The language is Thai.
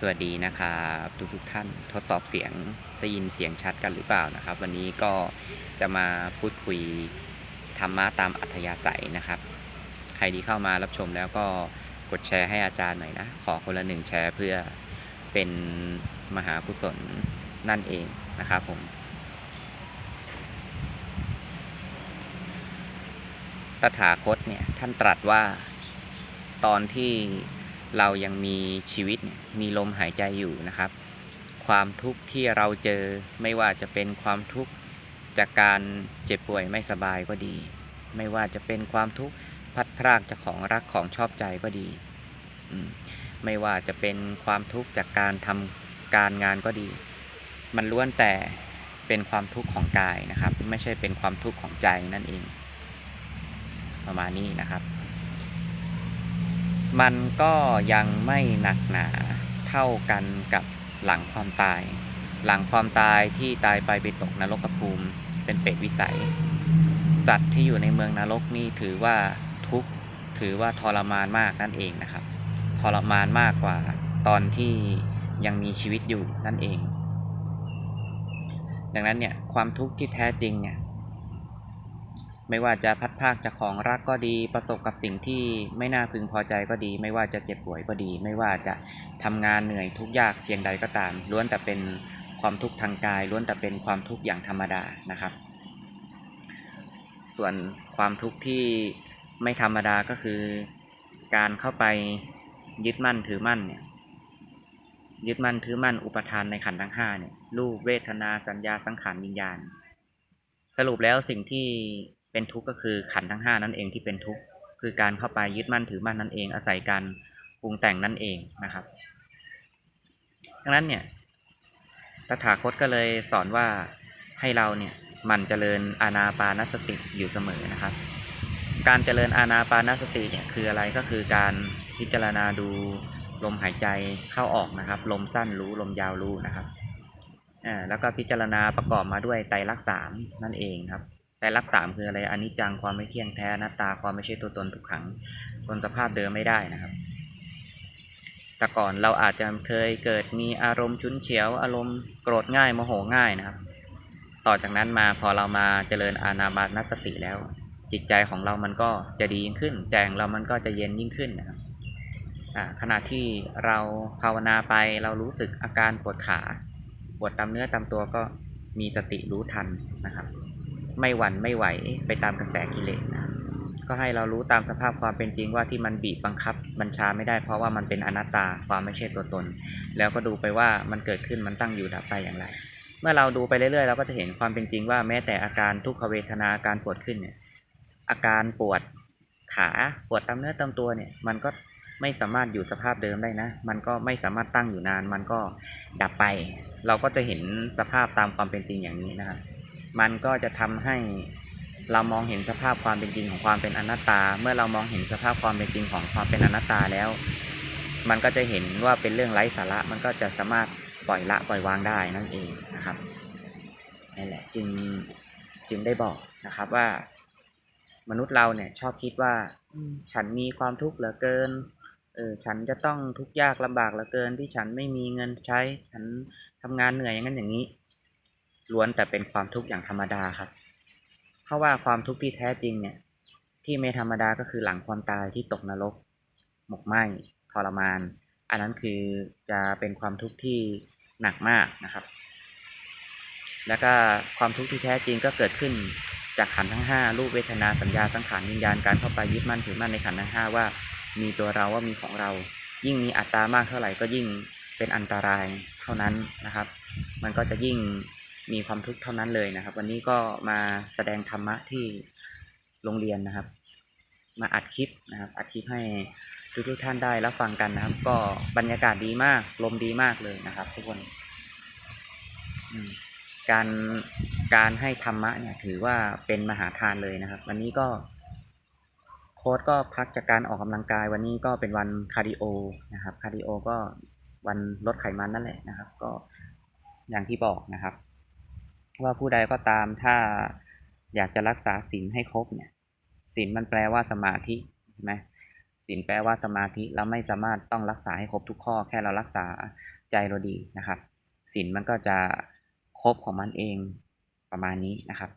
สวัสดีนะครับทุกทุกท่านทดสอบเสียงได้ยินเสียงชัดกันหรือเปล่านะครับ วันนี้ก็จะมาพูดคุยธรรมะตามอัธยาศัยนะครับ ใครที่เข้ามารับชมแล้วก็กดแชร์ให้อาจารย์หน่อยนะ ขอคนละหนึ่งแชร์เพื่อเป็นมหากุศลนั่นเองนะครับผม ตถาคตเนี่ยท่านตรัสว่าตอนที่ เรายังมีชีวิตมีลมหายใจอยู่นะครับ ความทุกข์ที่เราเจอไม่ว่าจะเป็นความทุกข์จากการเจ็บป่วยไม่สบายก็ดี ไม่ว่าจะเป็นความทุกข์พัดพรากจากของรักของชอบใจก็ดี ไม่ว่าจะเป็นความทุกข์จากการทำการงานก็ดี มันล้วนแต่เป็นความทุกข์ของกายนะครับ ไม่ใช่เป็นความทุกข์ของใจนั่นเอง ประมาณนี้นะครับ มันก็ยังไม่หนักหนาเท่ากันกับหลังความตาย หลังความตายที่ตายไปไปตกนรกภูมิ เป็นเปรตวิสัย สัตว์ที่อยู่ในเมืองนรกนี่ถือว่าทุกข์ถือว่าทรมานมากนั่นเองนะครับ ทรมานมากกว่าตอนที่ยังมีชีวิตอยู่นั่นเอง ดังนั้นเนี่ยความทุกข์ที่แท้จริงเนี่ย ไม่ว่าจะพัดภาคจากของรักก็ดี ประสบกับสิ่งที่ไม่น่าพึงพอใจก็ดี ไม่ว่าจะเจ็บป่วยก็ดี ไม่ว่าจะทำงานเหนื่อยทุกยากเพียงใดก็ตาม ล้วนแต่เป็นความทุกข์ทางกาย ล้วนแต่เป็นความทุกข์อย่างธรรมดานะครับ ส่วนความทุกข์ที่ไม่ธรรมดาก็คือ การเข้าไปยึดมั่นถือมั่นเนี่ยยึดมั่นถือมั่นอุปทานในขันธ์ทั้งห้าเนี่ยรูปเวทนาสัญญาสังขารวิญญาณ สรุปแล้วสิ่งที่ เป็นทุกข์ก็คือขันทั้งห้านั่นเองที่เป็นทุกข์คือการเข้าไปยึดมั่นถือมั่นนั่นเอง อาศัยการปรุงแต่งนั่นเองนะครับ ดังนั้นเนี่ยตถาคตก็เลยสอนว่าให้เราเนี่ยมันเจริญอาณาปานสติอยู่เสมอนะครับ การเจริญอาณาปานสติเนี่ยคืออะไรก็คือการพิจารณาดูลมหายใจเข้าออกนะครับ ลมสั้นรู้ลมยาวรู้นะครับอ่าแล้วก็พิจารณาประกอบมาด้วยไตรลักษณ์สามนั่นเองครับ ไตรลักษณ์สามคืออะไรอันิจจังความไม่เที่ยงแท้นัตตาความไม่ใช่ตัวตนทุกขังทนสภาพเดิมไม่ได้นะครับ แต่ก่อนเราอาจจะเคยเกิดมีอารมณ์ชุนเฉียว อารมณ์โกรธง่ายโมโหง่ายนะครับ ต่อจากนั้นมาพอเรามาเจริญอานาบานสติแล้ว จิตใจของเรามันก็จะดียิ่งขึ้นใจของเรามันก็จะเย็นยิ่งขึ้นนะครับขณะที่เราภาวนาไปเรารู้สึกอาการปวดขา ปวดตามเนื้อตามตัวก็มีสติรู้ทันนะครับ ไม่หวั่นไม่ไหวไปตามกระแสกิเลสนะก็ให้เรารู้ตามสภาพความเป็นจริงว่าที่มันบีบบังคับบัญชาไม่ได้ เพราะว่ามันเป็นอนัตตาความไม่ใช่ตัวตน แล้วก็ดูไปว่ามันเกิดขึ้นมันตั้งอยู่ดับไปอย่างไร เมื่อเราดูไปเรื่อยๆเราก็จะเห็นความเป็นจริงว่าแม้แต่อาการทุกขเวทนาการปวดขึ้นเนี่ยอาการปวดขาปวดตามเนื้อตามตัวเนี่ยมันก็ไม่สามารถอยู่สภาพเดิมได้นะ มันก็ไม่สามารถตั้งอยู่นาน มันก็ดับไป เราก็จะเห็นสภาพตามความเป็นจริงอย่างนี้นะครับ มันก็จะทำให้เรามองเห็นสภาพความเป็นจริงของความเป็นอนัตตา เมื่อเรามองเห็นสภาพความเป็นจริงของความเป็นอนัตตาแล้ว มันก็จะเห็นว่าเป็นเรื่องไร้สาระ มันก็จะสามารถปล่อยละปล่อยวางได้นั่นเองนะครับนี่นแหละจึงจึงได้บอกนะครับว่า มนุษย์เราเนี่ย ชอบคิดว่าฉันมีความทุกข์เหลือเกินเออฉันจะต้องทุกข์ยากลำบากเหลือเกินที่ฉันไม่มีเงินใช้ ฉันทำงานเหนื่อยอย่างนั้นอย่างนี้ ล้วนแต่เป็นความทุกข์อย่างธรรมดาครับ เพราะว่าความทุกข์ที่แท้จริงเนี่ย ที่ไม่ธรรมดาก็คือหลังความตายที่ตกนรก หมกไหม้ทรมาน อันนั้นคือจะเป็นความทุกข์ที่หนักมากนะครับ แล้วก็ความทุกข์ที่แท้จริงก็เกิดขึ้นจากขันทั้งห้ารูปเวทนาสัญญาสังขารวิญญาณการเข้าไปยึดมั่นถือมั่นในขันทั้งห้าว่า มีตัวเราว่ามีของเรา ยิ่งมีอัตตามากเท่าไหร่ก็ยิ่งเป็นอันตรายเท่านั้นนะครับ มันก็จะยิ่ง มีความทุกข์เท่านั้นเลยนะครับ วันนี้ก็มาแสดงธรรมะที่โรงเรียนนะครับ มาอัดคลิปนะครับ อัดคลิปให้ทุกทุกท่านได้รับฟังกันนะครับ ก็บรรยากาศดีมาก ลมดีมากเลยนะครับ ทุกคนการการให้ธรรมะเนี่ย ถือว่าเป็นมหาทานเลยนะครับ วันนี้ก็โค้ดก็พักจากการออกกำลังกาย วันนี้ก็เป็นวันคาร์ดิโอนะครับคาร์ดิโอก็วันลดไขมันนั่นแหละนะครับ ก็อย่างที่บอกนะครับ ว่าผู้ใดก็ตามถ้าอยากจะรักษาศีลให้ครบเนี่ยศีลมันแปลว่าสมาธิใช่ไหมศีลแปลว่าสมาธิเราไม่สามารถต้องรักษาให้ครบทุกข้อแค่เรารักษาใจเราดีนะครับศีลมันก็จะครบของมันเองประมาณนี้นะครับ